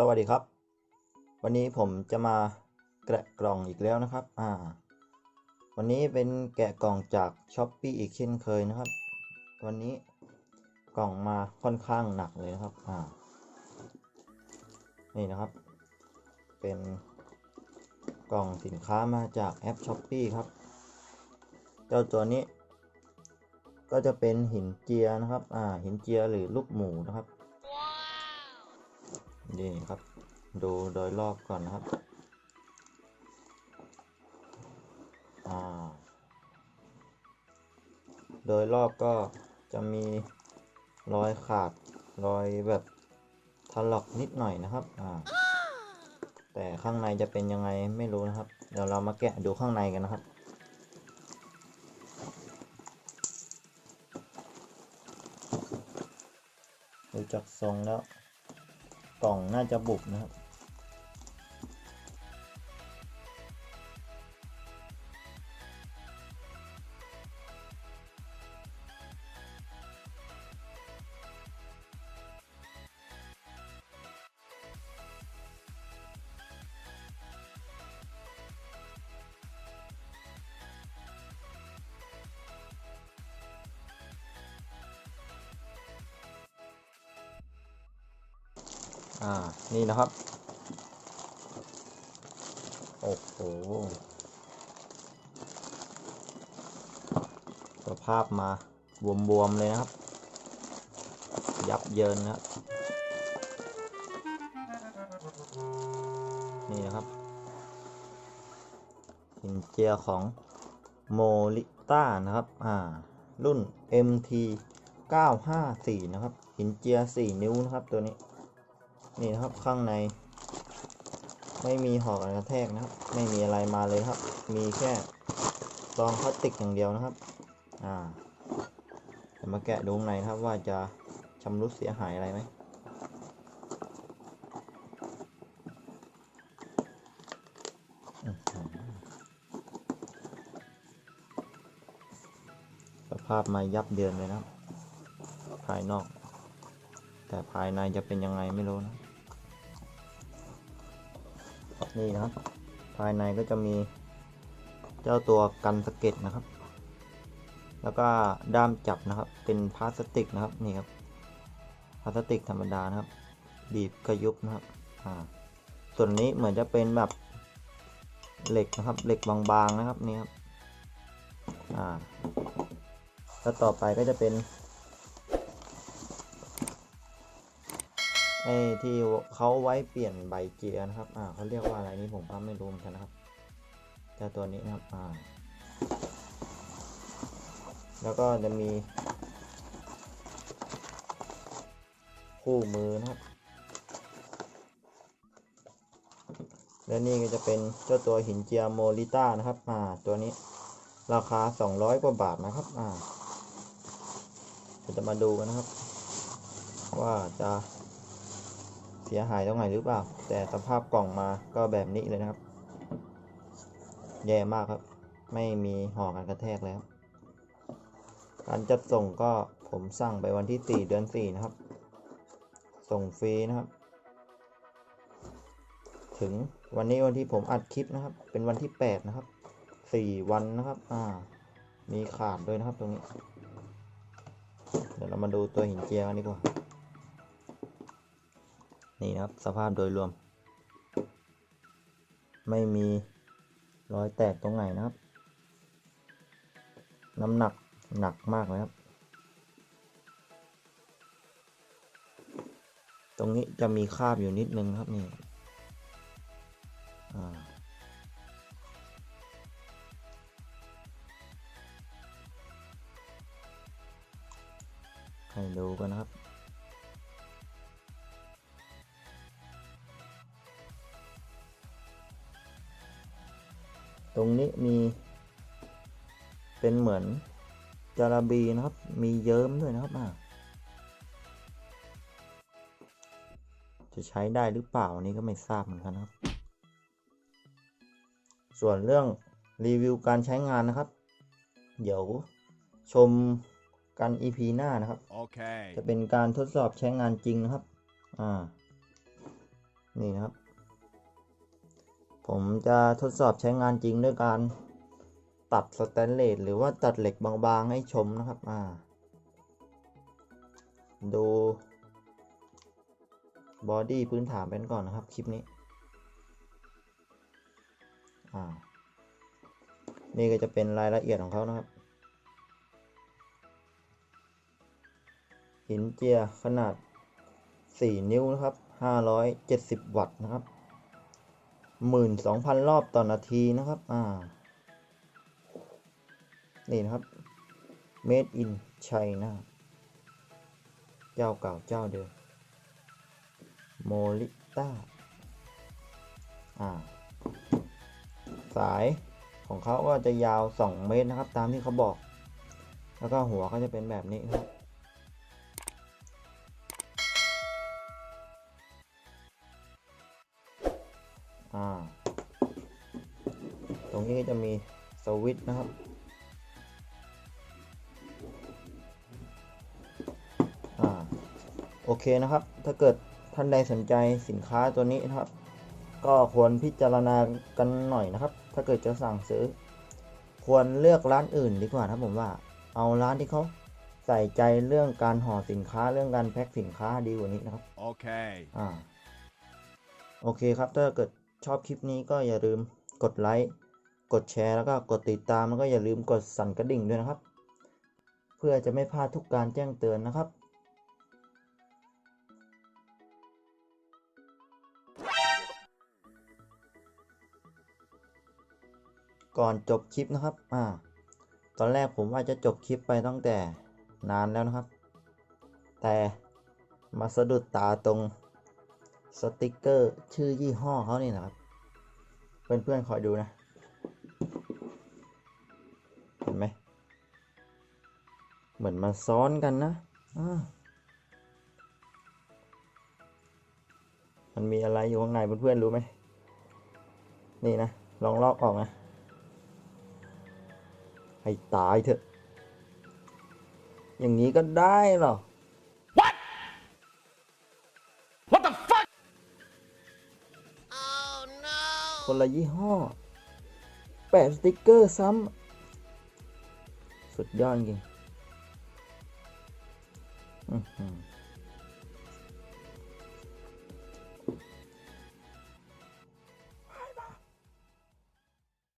สวัสดีครับ วันนี้ผมจะมาแกะกล่องอีกแล้วนะครับ อ่า วันนี้เป็นแกะกล่องจากช้อปปีอีกเช่นเคยนะครับ วันนี้กล่องมาค่อนข้างหนักเลยนะครับ อ่า นี่นะครับ เป็นกล่องสินค้ามาจากแอปช้อปปีครับ เจ้าตัวนี้ ก็จะเป็นหินเจียนะครับ อ่า หินเจียหรือลูกหมูนะครับ นี่ครับ ดูโดยรอบก่อนนะครับ อ่า โดยรอบก็จะมีรอยขาดรอยแบบถลอกนิดหน่อยนะครับ อ่า แต่ข้างในจะเป็นยังไงไม่รู้นะครับ เดี๋ยวเรามาแกะดูข้างในกันนะครับดูจากทรงแล้ว กล่องน่าจะบุบนะครับ อ่า นี่นะครับ โอ้โห สภาพมาบวมๆเลยนะครับ ยับเยินนะครับ นี่นะครับหินเจียของโมลิต้านะครับ อ่า รุ่น MT 954 นะครับหินเจีย 4 นิ้วนะครับตัวนี้ นี่นะครับข้างใน ไม่มีหอกกระแทกนะครับ ไม่มีอะไรมาเลยครับ มีแค่ซองพลาสติกอย่างเดียวนะครับ อ่าจะมาแกะดูข้างในครับว่าจะชำรุดเสียหายอะไรไหมสภาพมายับเยินเลยนะครับภายนอก แต่ภายในจะเป็นยังไงไม่รู้นะ นี่นะครับ ภายในก็จะมีเจ้าตัวกันสะเก็ดนะครับ แล้วก็ด้ามจับนะครับ เป็นพลาสติกนะครับนี่ครับพลาสติกธรรมดานะครับ บีบกระยุบนะครับส่วนนี้เหมือนจะเป็นแบบเหล็กนะครับ เหล็กบางๆนะครับนี่ครับแล้วต่อไปก็จะเป็น ไอ้ที่เขาไว้เปลี่ยนใบเกียร์นะครับ อ่าเขาเรียกว่าอะไรนี่ผมก็ไม่รู้เหมือนกันนะครับเจ้าตัวนี้นะครับ อ่า แล้วก็จะมี คู่มือนะครับ และนี่ก็จะเป็นเจ้าตัวหินเจียโมลิต้านะครับ อ่า ตัวนี้ราคา 200 กว่าบาทนะครับ อ่าเราจะมาดูกันนะครับ ว่าจะ เสียหายตรงไหนหรือเปล่า แต่สภาพกล่องมาก็แบบนี้เลยนะครับ แย่มากครับ ไม่มีห่อกันกระแทกแล้ว การจัดส่งก็ผมสั่งไปวันที่ 4 เดือน 4 นะครับ ส่งฟรีนะครับ ถึงวันนี้วันที่ผมอัดคลิปนะครับ เป็นวันที่ 8 นะครับ 4 วันนะครับ อ่า มีขาดด้วยนะครับตรงนี้ เดี๋ยวเรามาดูตัวหินเจียกันดีกว่า นี่นะครับสภาพโดยรวม ไม่มีรอยแตกตรงไหนนะครับ น้ำหนักหนักมากเลยครับ ตรงนี้จะมีคราบอยู่นิดนึงครับนี่ให้ดูกันนะครับ รงนี้มีเป็นเหมือนจาระบีนะครับ มีเยิ้มด้วยนะครับอ่าจะใช้ได้หรือเปล่าอันนี้ก็ไม่ทราบเหมือนกันนะครับ ส่วนเรื่องรีวิวการใช้งานนะครับ เดี๋ยวชมกัน EP หน้านะครับ Okay. จะเป็นการทดสอบใช้งานจริงนะครับ อ่า นี่นะครับ ผมจะทดสอบใช้งานจริงด้วยการตัดสแตนเลสหรือว่าตัดเหล็กบางๆให้ชมนะครับอ่าดูบอดี้พื้นฐานเป็นก่อนนะครับ คลิปนี้อ่านี่ก็จะเป็นรายละเอียดของเขานะครับ หินเจียขนาด 4 นิ้วนะครับ 570 วัตต์นะครับ 12,000 รอบต่อนาทีนะครับ อ่า นี่นะครับ made in China เจ้าเก่าเจ้าเดิมโมลิต้า อ่า สายของเขาก็จะยาว 2 เมตรนะครับ ตามที่เขาบอก แล้วก็หัวก็จะเป็นแบบนี้ครับ นี้ก็จะมีสวิตช์นะครับ อ่า โอเคนะครับ ถ้าเกิดท่านใดสนใจสินค้าตัวนี้นะครับ ก็ควรพิจารณากันหน่อยนะครับ ถ้าเกิดจะสั่งซื้อ ควรเลือกร้านอื่นดีกว่านะผมว่า เอาร้านที่เขาใส่ใจเรื่องการห่อสินค้าเรื่องการแพ็คสินค้าดีกว่านี้นะครับ Okay. อ่า โอเคครับ ถ้าเกิดชอบคลิปนี้ก็อย่าลืมกดไลค์ กดแชร์แล้วก็กดติดตามแล้วก็อย่าลืมกดสั่นกระดิ่งด้วยนะครับ เพื่อจะไม่พลาดทุกการแจ้งเตือนนะครับ ก่อนจบคลิปนะครับอ่าตอนแรกผมว่าจะจบคลิปไปตั้งแต่นานแล้วนะครับ แต่มาสะดุดตาตรงสติกเกอร์ชื่อยี่ห้อเขานี่นะครับ เพื่อนๆคอยดูนะ มือนมาซ้อนกันนะอ่ามันมีอะไรอยู่ข้างในเพื่อนๆรู้ไหม นี่นะ ลองลอกออกนะ ให้ตายเถอะ อย่างนี้ก็ได้เหรอ What the fuck? คนละยี่ห้อ แปะสติกเกอร์ซ้ำ สุดยอดจริง อื้อหือ